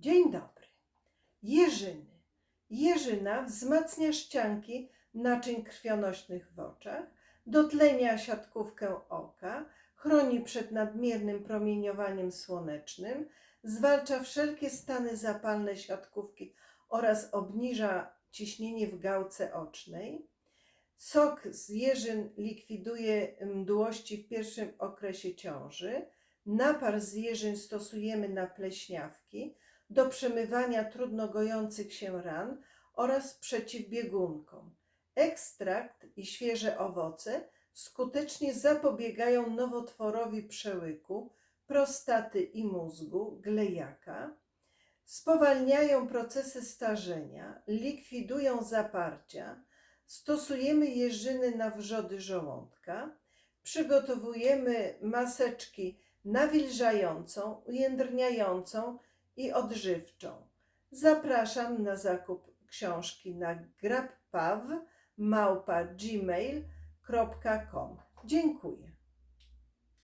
Dzień dobry. Jeżyny. Jeżyna wzmacnia ścianki naczyń krwionośnych w oczach, dotlenia siatkówkę oka, chroni przed nadmiernym promieniowaniem słonecznym, zwalcza wszelkie stany zapalne siatkówki oraz obniża ciśnienie w gałce ocznej. Sok z jeżyn likwiduje mdłości w pierwszym okresie ciąży. Napar z jeżyn stosujemy na pleśniawki, do przemywania trudno gojących się ran oraz przeciwbiegunkom. Ekstrakt i świeże owoce skutecznie zapobiegają nowotworowi przełyku, prostaty i mózgu, glejaka, spowalniają procesy starzenia, likwidują zaparcia, stosujemy jeżyny na wrzody żołądka, przygotowujemy maseczki nawilżającą, ujędrniającą i odżywczą. Zapraszam na zakup książki na grabpaw małpa gmail.com. Dziękuję.